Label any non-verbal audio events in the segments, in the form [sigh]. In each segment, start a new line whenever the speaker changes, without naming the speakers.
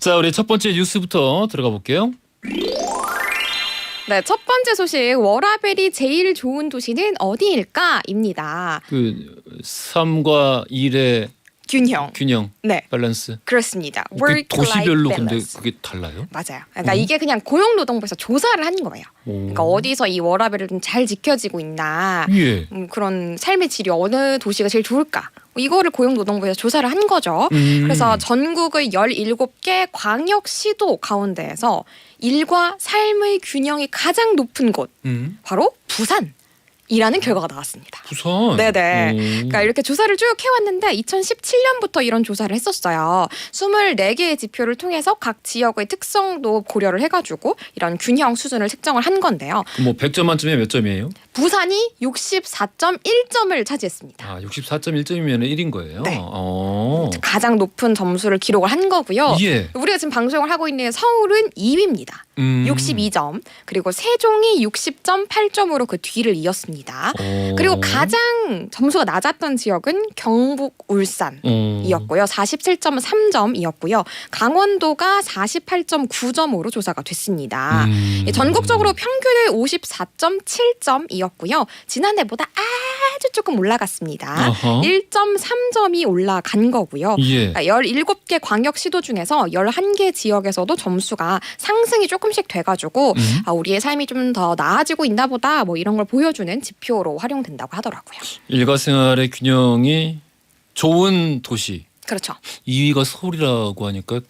자, 우리 첫 번째 뉴스부터 들어가 볼게요.
네, 첫 번째 소식 워라벨이 제일 좋은 도시는 어디일까?입니다.
그 3과 1의
균형.
균형,
네,
밸런스.
그렇습니다.
그 도시별로 근데. 그게 달라요?
맞아요. 그러니까
음.
이게 그냥 고용노동부에서 조사를 한 거예요.
오.
그러니까 어디서 이 워라벨을 좀 잘 지켜지고 있나,
예.
음, 그런 삶의 질이 어느 도시가 제일 좋을까? 뭐 이거를 고용노동부에서 조사를 한 거죠.
음.
그래서 전국의 17개 광역시도 가운데에서 일과 삶의 균형이 가장 높은 곳
음.
바로 부산 이라는 결과가 나왔습니다.
부산.
네네.
오.
그러니까 이렇게 조사를 쭉 해왔는데 2017년부터 이런 조사를 했었어요. 24개의 지표를 통해서 각 지역의 특성도 고려를 해가지고 이런 균형 수준을 측정을 한 건데요.
뭐 100점 만점에 몇 점이에요?
부산이 64.1점을 차지했습니다.
아, 64.1점이면 1인 거예요.
네.
어.
가장 높은 점수를 기록을 한 거고요.
예.
우리가 지금 방송을 하고 있는 서울은 2위입니다.
음.
62점. 그리고 세종이 60.8점으로 그 뒤를 이었습니다.
어.
그리고 가장 점수가 낮았던 지역은 경북 울산.
어.
이었고요. 47.3점이었고요. 강원도가 48.9점으로 조사가 됐습니다.
음.
예, 전국적으로 평균은 54.7점이 었고요. 지난해보다 아주 조금 올라갔습니다.
아하.
1.3점이 올라간 거고요.
예.
그러니까 17개 광역시도 중에서 11개 지역에서도 점수가 상승이 조금씩 돼가지고
음.
아, 우리의 삶이 좀 더 나아지고 있나 보다 뭐 이런 걸 보여주는 지표로 활용된다고 하더라고요.
일과 생활의 균형이 좋은 도시.
그렇죠.
2위가 서울이라고 하니까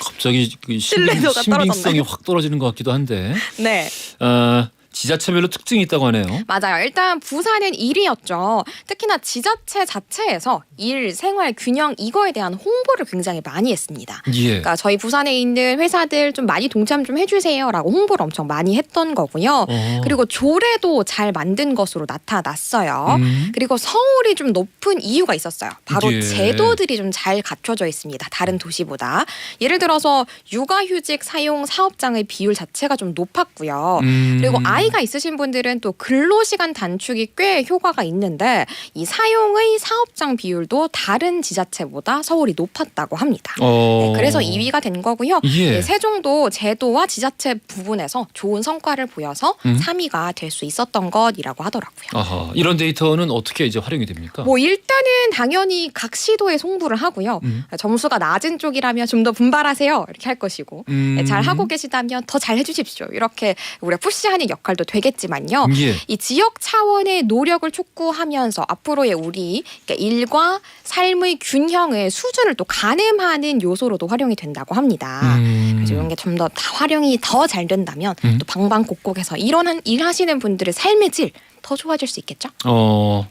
갑자기 그 신빙, 신빙성이
떨어졌나요?
확 떨어지는 것 같기도 한데
네.
아, 지자체별로 특징이 있다고 하네요.
맞아요. 일단 부산은 1위였죠. 특히나 지자체 자체에서 일, 생활, 균형 이거에 대한 홍보를 굉장히 많이 했습니다.
예.
그러니까 저희 부산에 있는 회사들 좀 많이 동참 좀 해주세요라고 홍보를 엄청 많이 했던 거고요.
어.
그리고 조례도 잘 만든 것으로 나타났어요.
음.
그리고 서울이 좀 높은 이유가 있었어요. 바로
예.
제도들이 좀 잘 갖춰져 있습니다. 다른 도시보다. 예를 들어서 육아휴직 사용 사업장의 비율 자체가 좀 높았고요.
음.
그리고 아이가 있으신 분들은 또 근로시간 단축이 꽤 효과가 있는데 이 사용의 사업장 비율도 다른 지자체보다 서울이 높았다고 합니다.
어.
네, 그래서 2위가 된 거고요.
예.
네, 세종도 제도와 지자체 부분에서 좋은 성과를 보여서
음.
3위가 될 수 있었던 것이라고 하더라고요.
아하. 이런 데이터는 어떻게 이제 활용이 됩니까?
뭐 일단은 당연히 각 시도에 송부를 하고요.
음.
점수가 낮은 쪽이라면 좀 더 분발하세요 이렇게 할 것이고
음.
네, 잘 하고 계시다면 더 잘 해주십시오 이렇게 우리가 푸시하는 역할도 되겠지만요.
예.
이 지역 차원의 노력을 촉구하면서 앞으로의 우리 그러니까 일과 삶의 균형의 수준을 또 가늠하는 요소로도 활용이 된다고 합니다.
음.
그래서 이런 게 좀 더 활용이 더 잘 된다면
음.
또 방방곡곡에서 이런 일하시는 분들의 삶의 질 더 좋아질 수 있겠죠?
어.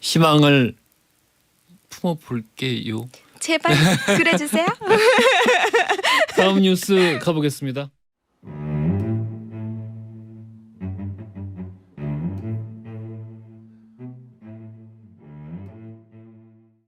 희망을 품어 볼게요.
제발 그래주세요. [laughs]
다음 뉴스 가보겠습니다.